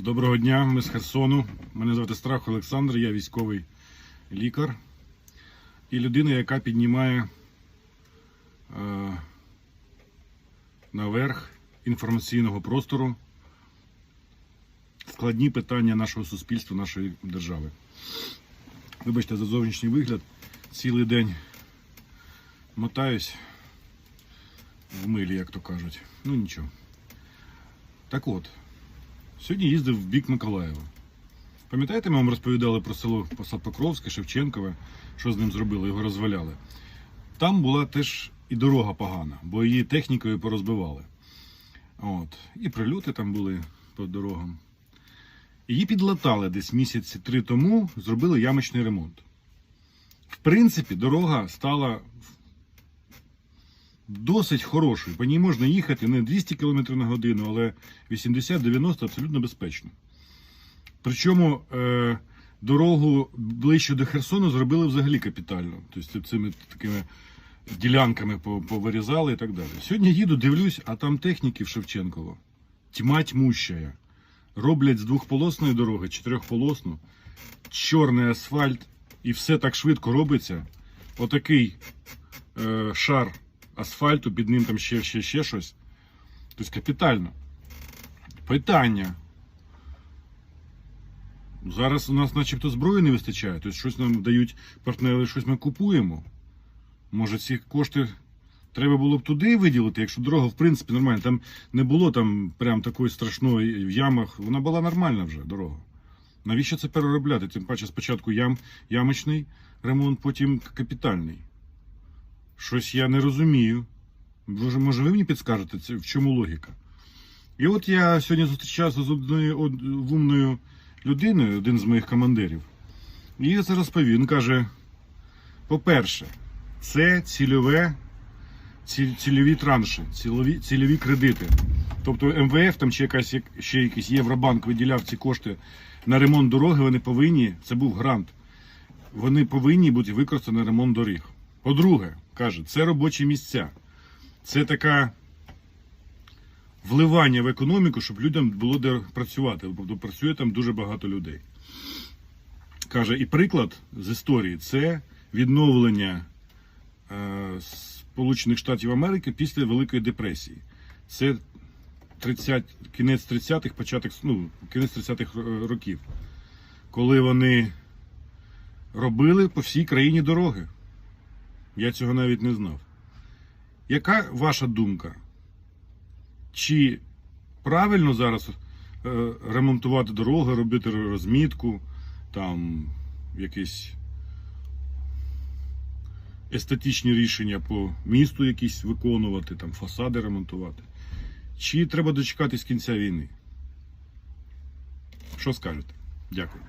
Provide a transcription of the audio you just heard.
Доброго дня, ми з Херсону. Мене звати Страх Олександр, я військовий лікар і людина, яка піднімає е, наверх інформаційного простору складні питання нашого суспільства, нашої держави. Вибачте за зовнішній вигляд. Цілий день мотаюсь в милі, як то кажуть. Ну нічого. Так от, Сьогодні їздив в бік Миколаєва. Пам'ятаєте, ми вам розповідали про село Покровське, Шевченкове, що з ним зробили, його розваляли. Там була теж і дорога погана, бо її технікою порозбивали. От. І прильоти там були по дорогам. Її підлатали десь місяці три тому, зробили ямочний ремонт. В принципі, дорога стала досить хорошою. По ній можна їхати не 200 км на годину, але 80-90 абсолютно безпечно. Причому е, дорогу ближче до Херсону зробили взагалі капітально. Тобто цими такими ділянками повирізали і так далі. Сьогодні їду, дивлюсь, а там техніки в Шевченково. Тьма тьмущая. Роблять з двохполосної дороги чотирьохполосну, чорний асфальт, і все так швидко робиться. Отакий е, шар асфальту, під ним там ще, ще, ще щось. Тобто капітально. Питання. Зараз у нас начебто зброї не вистачає, тобто щось нам дають партнери, щось ми купуємо. Може, ці кошти треба було б туди виділити, якщо дорога, в принципі, нормальна. Там не було там прям такої страшної в ямах. Вона була нормальна вже дорога. Навіщо це переробляти? Тим паче спочатку ям, ямочний ремонт, потім капітальний. Щось я не розумію. Може, може ви мені підскажете, в чому логіка? І от я сьогодні зустрічався з одною од- умною людиною, один з моїх командирів. І я це розповів. Він каже: по-перше, це цільове, ці- цільові транші, цільові, цільові кредити. Тобто МВФ там чи якась, ще якийсь Євробанк виділяв ці кошти на ремонт дороги, вони повинні, це був грант, вони повинні бути використані на ремонт доріг. По-друге, каже, це робочі місця. Це така вливання в економіку, щоб людям було де працювати. Тобто працює там дуже багато людей. Каже, і приклад з історії це відновлення е, Сполучених Штатів Америки після Великої депресії. Це 30, кінець 30-х, початок, ну, кінець 30-х років, коли вони робили по всій країні дороги. Я цього навіть не знав. Яка ваша думка? Чи правильно зараз е, ремонтувати дороги, робити розмітку, там якісь естетичні рішення по місту якісь виконувати, там фасади ремонтувати? Чи треба дочекатись кінця війни? Що скажете? Дякую.